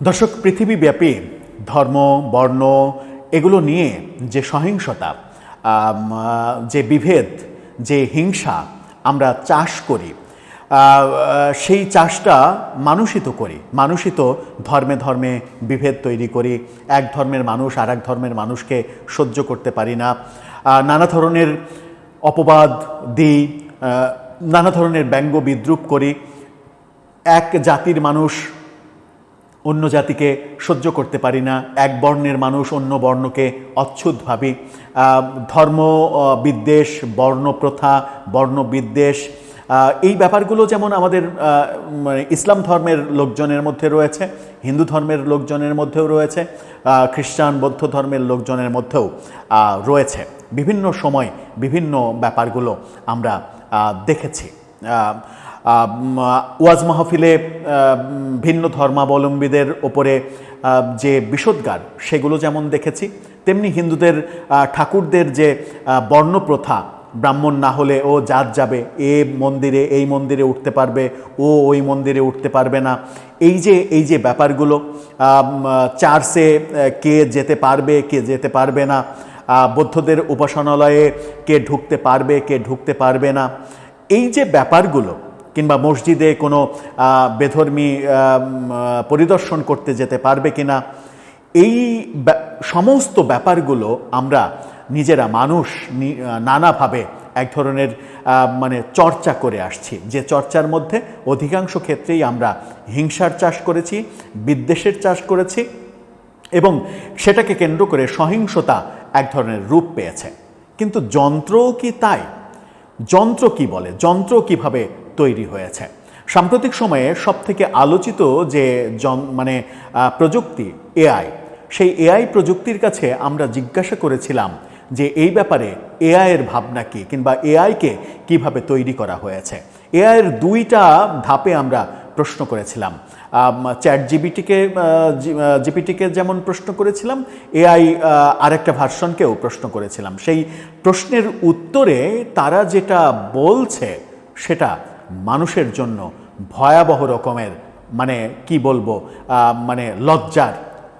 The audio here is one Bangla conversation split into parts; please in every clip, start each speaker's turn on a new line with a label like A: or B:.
A: দর্শক, পৃথিবীব্যাপী ধর্ম, বর্ণ এগুলো নিয়ে যে সহিংসতা যে বিভেদ, যে হিংসা আমরা চাষ করি সেই চাষটা মানুষই তো করি, মানুষই তো ধর্মে ধর্মে বিভেদ তৈরি করি, এক ধর্মের মানুষ আর এক ধর্মের মানুষকে সহ্য করতে পারি না নানা ধরনের অপবাদ দিই নানা ধরনের ব্যঙ্গ বিদ্রুপ করি, এক জাতির মানুষ অন্য জাতিকে সহ্য করতে পারি না। এক বর্ণের মানুষ অন্য বর্ণকে অচ্ছুত ভাবি। ধর্ম বিদ্বেষ বর্ণপ্রথা বর্ণবিদ্বেষ আহ, এই ব্যাপারগুলো যেমন আমাদের মানে ইসলাম ধর্মের লোকজনের মধ্যে রয়েছে হিন্দু ধর্মের লোকজনের মধ্যেও রয়েছে খ্রিস্টান বৌদ্ধ ধর্মের লোকজনের মধ্যেও রয়েছে। বিভিন্ন সময় বিভিন্ন ব্যাপারগুলো আমরা দেখেছি। ওয়াজ মাহফিলে ভিন্ন ধর্মাবলম্বীদের ওপরে যে বিষোদ্গার, সেগুলো যেমন দেখেছি, তেমনি হিন্দুদের ঠাকুরদের যে বর্ণপ্রথা, ব্রাহ্মণ না হলে ও জাত যাবে, এ মন্দিরে, এই মন্দিরে উঠতে পারবে, ও ওই মন্দিরে উঠতে পারবে না। এই যে এই যে ব্যাপারগুলো চার্চে কে যেতে পারবে, কে যেতে পারবে না বৌদ্ধদের উপাসনালয়ে কে ঢুকতে পারবে, কে ঢুকতে পারবে না, এই যে ব্যাপারগুলো কিংবা মসজিদে কোনো বেধর্মী পরিদর্শন করতে যেতে পারবে কিনা, এই সমস্ত ব্যাপারগুলো আমরা নিজেরা মানুষ নানাভাবে এক ধরনের মানে চর্চা করে আসছি। যে চর্চার মধ্যে অধিকাংশ ক্ষেত্রেই আমরা হিংসার চাষ করেছি, বিদ্বেষের চাষ করেছি এবং সেটাকে কেন্দ্র করে সহিংসতা এক ধরনের রূপ পেয়েছে। কিন্তু যন্ত্রও কি তাই? যন্ত্র কি বলে? যন্ত্র কীভাবে তৈরি হয়েছে। সাম্প্রতিক সময়ে সবথেকে আলোচিত যে জন- মানে প্রযুক্তি, এআই, সেই এআই প্রযুক্তির কাছে আমরা জিজ্ঞাসা করেছিলাম যে এই ব্যাপারে এআই এর ভাবনা কি কিংবা এআইকে কীভাবে তৈরি করা হয়েছে। এআই এর দুইটা ধাপে আমরা প্রশ্ন করেছিলাম। চ্যাট জিবিটিকে জিপিটিকে যেমন প্রশ্ন করেছিলাম, এআই আরেকটা ভার্সনকেও প্রশ্ন করেছিলাম। সেই প্রশ্নের উত্তরে তারা যেটা বলছে সেটা মানুষের জন্য ভয়াবহ রকমের মানে কি বলব মানে লজ্জার,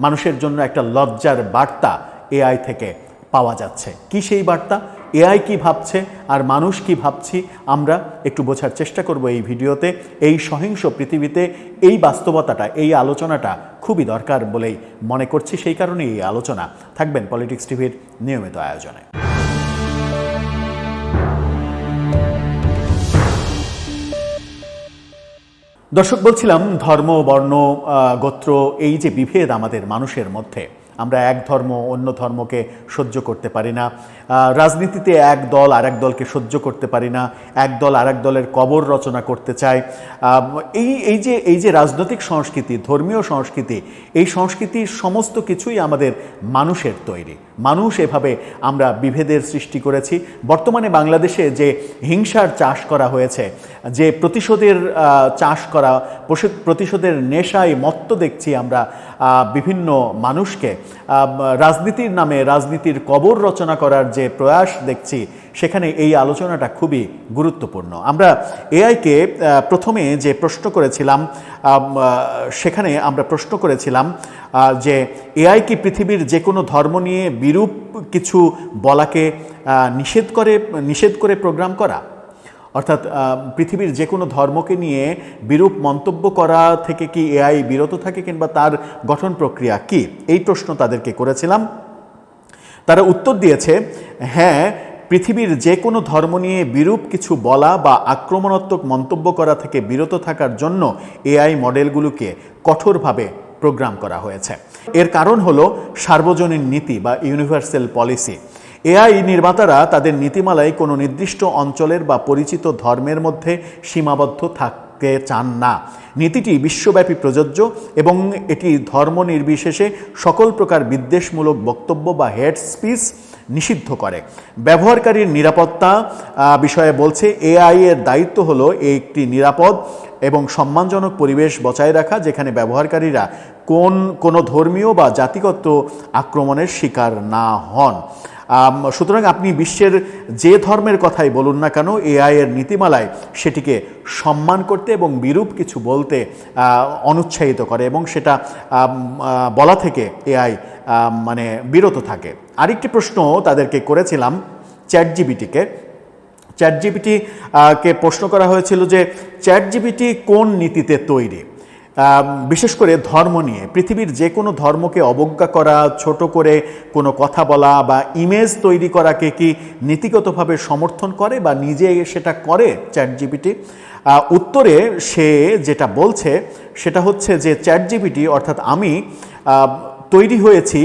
A: মানুষের জন্য একটা লজ্জার বার্তা এআই থেকে পাওয়া যাচ্ছে। কি সেই বার্তা? এআই কি ভাবছে? আর মানুষ কি ভাবছি? আমরা একটু বোঝার চেষ্টা করব এই ভিডিওতে। এই সহিংস পৃথিবীতে এই বাস্তবতাটা, এই আলোচনাটা খুবই দরকার বলেই মনে করছি। সেই কারণে এই আলোচনা। থাকবেন পলিটিক্স টিভির নিয়মিত আয়োজনে। দর্শক, বলছিলাম ধর্ম, বর্ণ গোত্র, এই যে বিভেদ আমাদের মানুষের মধ্যে, আমরা এক ধর্ম অন্য ধর্মকে সহ্য করতে পারি না। রাজনীতিতে এক দল আর এক দলকে সহ্য করতে পারি না, এক দল আর এক দলের কবর রচনা করতে চায়। এই এই যে এই যে রাজনৈতিক সংস্কৃতি, ধর্মীয় সংস্কৃতি, এই সংস্কৃতির সমস্ত কিছুই আমাদের মানুষের তৈরি। মানুষ এভাবে আমরা বিভেদের সৃষ্টি করেছি। বর্তমানে বাংলাদেশে যে হিংসার চাষ করা হয়েছে, যে প্রতিশোধের চাষ করা প্রতিশোধের নেশায় মত্ত দেখছি আমরা বিভিন্ন মানুষকে রাজনীতির নামে রাজনীতির কবর রচনা করার যে প্রয়াস দেখছি, সেখানে এই আলোচনাটা খুবই গুরুত্বপূর্ণ। আমরা এআইকে প্রথমে যে প্রশ্ন করেছিলাম সেখানে আমরা প্রশ্ন করেছিলাম যে এআই কি পৃথিবীর যে কোনো ধর্ম নিয়ে বিরূপ কিছু বলাকে নিষেধ করে নিষেধ করে প্রোগ্রাম করা? অর্থাৎ পৃথিবীর যে কোনো ধর্মকে নিয়ে বিরূপ মন্তব্য করা থেকে কি এআই বিরত থাকে কিংবা তার গঠন প্রক্রিয়া কি? এই প্রশ্ন তাদেরকে করেছিলাম। তারা উত্তর দিয়েছে হ্যাঁ পৃথিবীর যে কোনো ধর্ম নিয়ে বিরূপ কিছু বলা বা আক্রমণাত্মক মন্তব্য করা থেকে বিরত থাকার জন্য এআই মডেলগুলোকে কঠোরভাবে প্রোগ্রাম করা হয়েছে। এর কারণ হলো সার্বজনীন নীতি বা ইউনিভার্সাল পলিসি। এআই নির্মাতারা তাদের নীতিমালায় কোনো নির্দিষ্ট অঞ্চলের বা পরিচিত ধর্মের মধ্যে সীমাবদ্ধ থাকতে চান না। নীতিটি বিশ্বব্যাপী প্রযোজ্য এবং এটি ধর্ম নির্বিশেষে সকল প্রকার বিদ্বেষমূলক বক্তব্য বা হেড স্পিচ নিষিদ্ধ করে। ব্যবহারকারীর নিরাপত্তা বিষয়ে বলছে, এআই এর দায়িত্ব হলো একটি নিরাপদ এবং সম্মানজনক পরিবেশ বজায় রাখা, যেখানে ব্যবহারকারীরা কোন, কোনো ধর্মীয় বা জাতিগত আক্রমণের শিকার না হন। সুতরাং আপনি বিশ্বের যে ধর্মের কথাই বলুন না কেন, এআই এর নীতিমালায় সেটিকে সম্মান করতে এবং বিরূপ কিছু বলতে অনুৎসাহিত করে এবং সেটা বলা থেকে এআই মানে বিরত থাকে। আরেকটি প্রশ্ন তাদেরকে করেছিলাম চ্যাট জিবিটিকে চ্যাট কে প্রশ্ন করা হয়েছিল যে চ্যাট জিবিটি কোন নীতিতে তৈরি? বিশেষ করে ধর্ম নিয়ে। পৃথিবীর যে কোনো ধর্মকে অবজ্ঞা করা, ছোট করে কোনো কথা বলা বা ইমেজ তৈরি করাকে কি নীতিগতভাবে সমর্থন করে বা নিজে সেটা করে চ্যাট জিবিটি উত্তরে সে যেটা বলছে সেটা হচ্ছে যে চ্যাট জিবিটি অর্থাৎ আমি তৈরি হয়েছি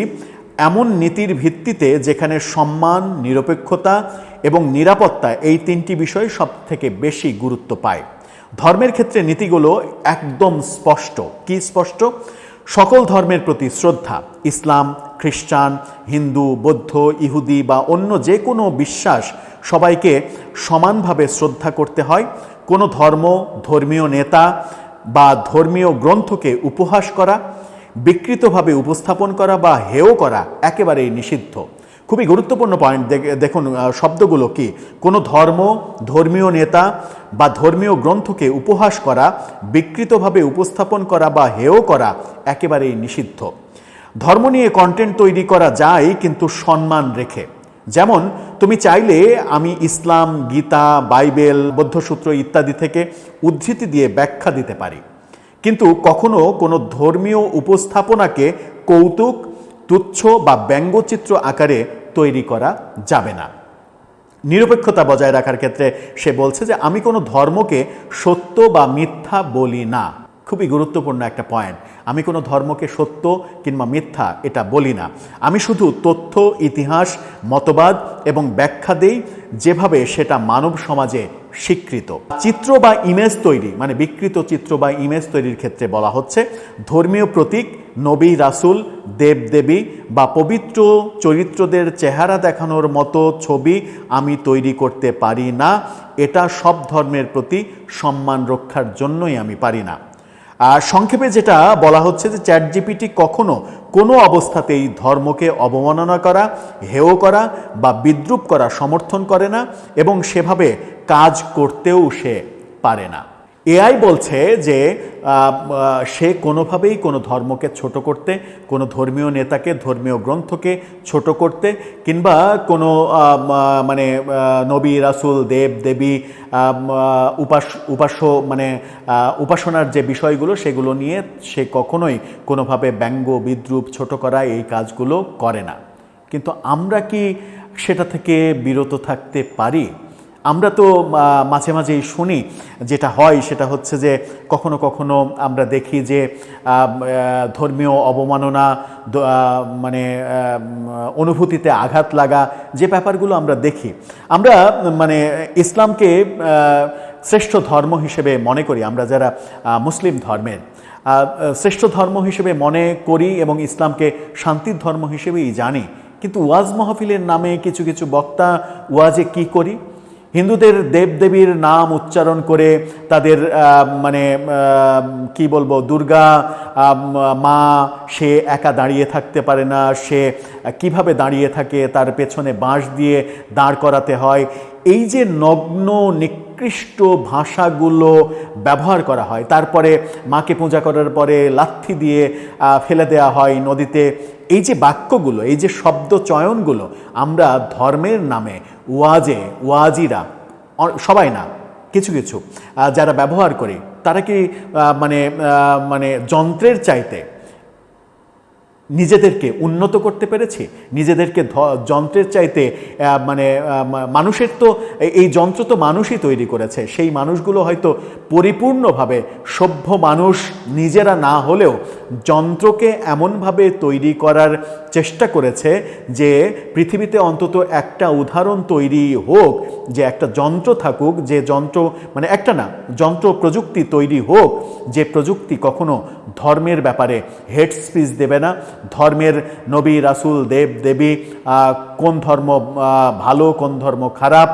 A: এমন নীতির ভিত্তিতে যেখানে সম্মান, নিরপেক্ষতা এবং নিরাপত্তা এই তিনটি বিষয় সব থেকে বেশি গুরুত্ব পায়। ধর্মের ক্ষেত্রে নীতিগুলো একদম স্পষ্ট। কি স্পষ্ট? সকল ধর্মের প্রতি শ্রদ্ধা। ইসলাম, খ্রিস্টান, হিন্দু, বৌদ্ধ, ইহুদি বা অন্য যে কোনো বিশ্বাস সবাইকে সমানভাবে শ্রদ্ধা করতে হয়। কোনো ধর্ম, ধর্মীয় নেতা বা ধর্মীয় গ্রন্থকে উপহাস করা, বিকৃতভাবে উপস্থাপন করা বা হেয় করা একেবারেই নিষিদ্ধ। খুবই গুরুত্বপূর্ণ পয়েন্ট দেখুন শব্দগুলো কি? কোনো ধর্ম, ধর্মীয় নেতা বা ধর্মীয় গ্রন্থকে উপহাস করা, বিকৃতভাবে উপস্থাপন করা বা হেয় করা একেবারেই নিষিদ্ধ। ধর্ম নিয়ে কন্টেন্ট তৈরি করা যায়, কিন্তু সম্মান রেখে। যেমন, তুমি চাইলে আমি ইসলাম, গীতা, বাইবেল, বৌদ্ধসূত্র ইত্যাদি থেকে উদ্ধৃতি দিয়ে ব্যাখ্যা দিতে পারি। কিন্তু কখনো কোনো ধর্মীয় উপস্থাপনাকে কৌতুক তুচ্ছ বা ব্যঙ্গচিত্র আকারে তৈরি করা যাবে না। নিরপেক্ষতা বজায় রাখার ক্ষেত্রে সে বলছে যে, আমি কোনো ধর্মকে সত্য বা মিথ্যা বলি না। খুবই গুরুত্বপূর্ণ একটা পয়েন্ট আমি কোনো ধর্মকে সত্য কিংবা মিথ্যা এটা বলি না। আমি শুধু তথ্য, ইতিহাস, মতবাদ এবং ব্যাখ্যা দেই যেভাবে সেটা মানব সমাজে স্বীকৃত। চিত্র বা ইমেজ তৈরি মানে বিকৃত চিত্র বা ইমেজ তৈরির ক্ষেত্রে বলা হচ্ছে ধর্মীয় প্রতীক, নবী, রাসুল, দেবদেবী বা পবিত্র চরিত্রদের চেহারা দেখানোর মতো ছবি আমি তৈরি করতে পারি না। এটা সব ধর্মের প্রতি সম্মান রক্ষার জন্যই আমি পারি না। আর সংক্ষেপে যেটা বলা হচ্ছে যে চ্যাট জিপিটি কখনো কোনো অবস্থাতেই ধর্মকে অবমাননা করা, হেয় করা বা বিদ্রুপ করা, সমর্থন করে না এবং সেভাবে কাজ করতেও সে পারে না। এআই বলছে যে সে কোনোভাবেই কোনো ধর্মকে ছোট করতে, কোনো ধর্মীয় নেতাকে, ধর্মীয় গ্রন্থকে ছোট করতে, কিংবা কোনো মানে নবী, রাসুল, দেব, দেবী উপাস, উপাস্য মানে উপাসনার যে বিষয়গুলো, সেগুলো নিয়ে সে কখনোই কোনোভাবে ব্যঙ্গ, বিদ্রুপ, ছোট করা এই কাজগুলো করে না। কিন্তু আমরা কি সেটা থেকে বিরত থাকতে পারি? আমরা তো মাঝে মাঝেই শুনি যেটা হয়, সেটা হচ্ছে যে কখনো কখনো আমরা দেখি যে ধর্মীয় অবমাননা মানে অনুভূতিতে আঘাত লাগা যে ব্যাপারগুলো আমরা দেখি। আমরা মানে ইসলামকে শ্রেষ্ঠ ধর্ম হিসেবে মনে করি, আমরা যারা মুসলিম ধর্মের। শ্রেষ্ঠ ধর্ম হিসেবে মনে করি এবং ইসলামকে শান্তির ধর্ম হিসেবেই জানি। কিন্তু ওয়াজ মাহফিলের নামে কিছু কিছু বক্তা ওয়াজে কি করি? হিন্দুদের দেবদেবীর নাম উচ্চারণ করে তাদের মানে কি বলব, দুর্গা মা, সে একা দাঁড়িয়ে থাকতে পারে না, সে কীভাবে দাঁড়িয়ে থাকে, তার পেছনে বাঁশ দিয়ে দাঁড় করাতে হয়। এই যে নগ্ন, নিকৃষ্ট ভাষাগুলো ব্যবহার করা হয়, তারপরে মাকে পূজা করার পরে লাথি দিয়ে ফেলে দেওয়া হয় নদীতে এই যে বাক্যগুলো, এই যে শব্দ চয়নগুলো, আমরা ধর্মের নামে, ওয়াজে, ওয়াজিরা সবাই না, কিছু কিছু যারা ব্যবহার করি, তারা কি মানে মানে যন্ত্রের চাইতে নিজেদেরকে উন্নত করতে পেরেছি? নিজেদেরকে যন্ত্রের চাইতে মানে মানুষের তো এই যন্ত্র তো মানুষই তৈরি করেছে। সেই মানুষগুলো হয়তো পরিপূর্ণভাবে সভ্য মানুষ নিজেরা না হলেও যন্ত্রকে এমনভাবে তৈরি করার চেষ্টা করেছে যে পৃথিবীতে অন্তত একটা উদাহরণ তৈরি হোক, যে একটা যন্ত্র থাকুক, যে যন্ত্র মানে একটা না, যন্ত্র প্রযুক্তি তৈরি হোক, যে প্রযুক্তি কখনো ধর্মের ব্যাপারে হেড স্পিচ দেবে না, ধর্মের নবী রাসুল দেব দেবী কোন ধর্ম ভালো, কোন ধর্ম খারাপ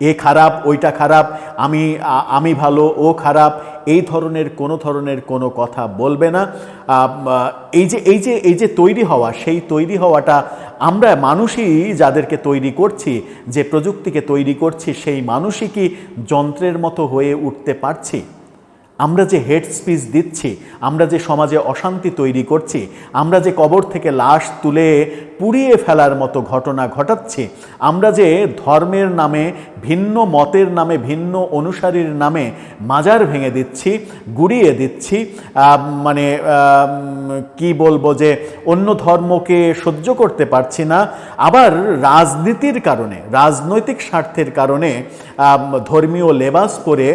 A: এ খারাপ, ওইটা খারাপ, আমি আমি ভালো, ও খারাপ, এই ধরনের, কোনো ধরনের কোনো কথা বলবে না। এই যে এই যে এই যে তৈরি হওয়া, সেই তৈরি হওয়াটা আমরা মানুষই যাদেরকে তৈরি করছি, যে প্রযুক্তিকে তৈরি করছি, সেই মানুষই কি যন্ত্রের মতো হয়ে উঠতে পারছি? আমরা যে হেড স্পিচ দিচ্ছি, আমরা যে সমাজে অশান্তি তৈরি করছি, আমরা যে কবর থেকে লাশ তুলে পুড়িয়ে ফেলার মতো ঘটনা ঘটাচ্ছে। আমরা যে ধর্মের নামে, ভিন্ন মতের নামে, ভিন্ন অনুসারীর নামে মাজার ভেঙে দিচ্ছি, গুড়িয়ে দিচ্ছি মানে কি বলব যে, অন্য ধর্মকে সহ্য করতে পারছি না, আবার রাজনীতির কারণে, রাজনৈতিক স্বার্থের কারণে ধর্মীয় লেবাস করে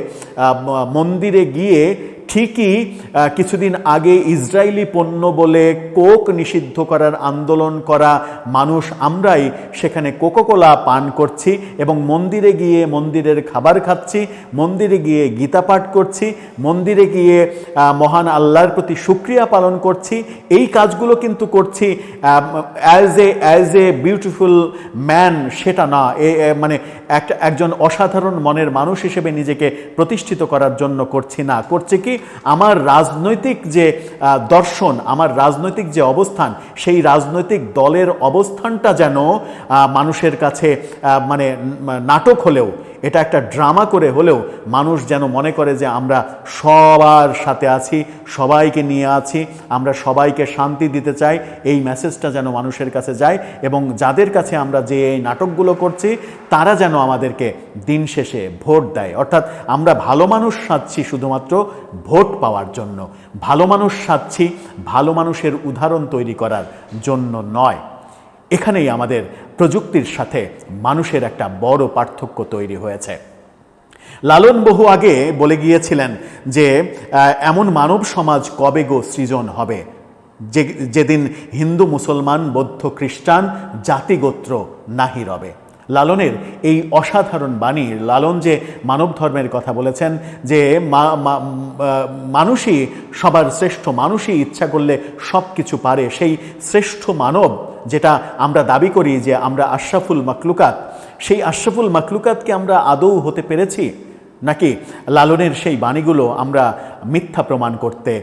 A: মন্দিরে গিয়ে ঠিকই কিছুদিন আগে ইসরায়েলি পণ্য বলে কোক নিষিদ্ধ করার আন্দোলন করা মানুষ আমরাই সেখানে কোকোকোলা পান করছি এবং মন্দিরে গিয়ে মন্দিরের খাবার খাচ্ছি, মন্দিরে গিয়ে গীতা পাঠ করছি, মন্দিরে গিয়ে মহান আল্লাহর প্রতি সুক্রিয়া পালন করছি। এই কাজগুলো কিন্তু করছি as a as a beautiful man সেটা না, এ মানে একটা একজন অসাধারণ মনের মানুষ হিসেবে নিজেকে প্রতিষ্ঠিত করার জন্য করছি না। করছে কি? আমার রাজনৈতিক যে দর্শন, আমার রাজনৈতিক যে অবস্থান, সেই রাজনৈতিক দলের অবস্থানটা যেন মানুষের কাছে মানে নাটক হলেও এটা একটা ড্রামা করে হলেও মানুষ যেন মনে করে যে আমরা সবার সাথে আছি, সবাইকে নিয়ে আছি, আমরা সবাইকে শান্তি দিতে চাই, এই মেসেজটা যেন মানুষের কাছে যায় এবং যাদের কাছে আমরা যে এই নাটকগুলো করছি, তারা যেন আমাদেরকে দিন শেষে ভোট দেয়। অর্থাৎ আমরা ভালো মানুষ সাজছি শুধুমাত্র ভোট পাওয়ার জন্য। ভালো মানুষ সাজছি, ভালো মানুষের উদাহরণ তৈরি করার জন্য নয়। এখানেই আমাদের প্রযুক্তির সাথে মানুষের একটা বড় পার্থক্য তৈরি হয়েছে। লালন বহু আগে বলে গিয়েছিলেন যে এমন মানব সমাজ কবে গো সৃজন হবে? যে, যেদিন হিন্দু মুসলমান, বৌদ্ধ খ্রিস্টান, জাতিগোত্র নাহি রবে। লালনের এই অসাধারণ বাণী, লালন যে মানব ধর্মের কথা বলেছেন, যে মানুষই সবার শ্রেষ্ঠ, মানুষই ইচ্ছা করলে সব কিছু পারে, সেই শ্রেষ্ঠ মানব যেটা আমরা দাবি করি যে আমরা আশরাফুল মাকলুকাত, সেই আশরাফুল মাকলুকাতকে আমরা আদৌ হতে পেরেছি? নাকি লালনের সেই বাণীগুলো আমরা মিথ্যা প্রমাণ করতে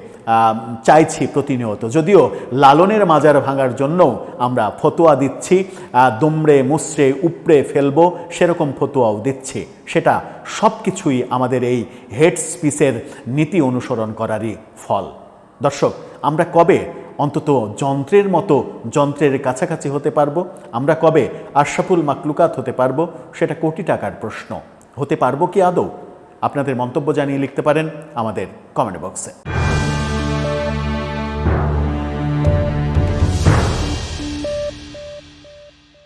A: চাইছি প্রতিনিয়ত? যদিও লালনের মাজার ভাঙার জন্য আমরা ফতোয়া দিচ্ছি দুমড়ে মুসড়ে উপড়ে ফেলব, সেরকম ফতোয়াও দিচ্ছি। সেটা সব কিছুই আমাদের এই হেড স্পিচের নীতি অনুসরণ করারই ফল। দর্শক, আমরা কবে অন্তত যন্ত্রের মতো যন্ত্রের কাছাকাছি হতে পারব। আমরা কবে আশাফুল মাকলুকাত হতে পারব সেটা কোটি টাকার প্রশ্ন। হতে পারব কি আদৌ? আপনাদের মন্তব্য জানিয়ে লিখতে পারেন আমাদের কমেন্ট বক্সে।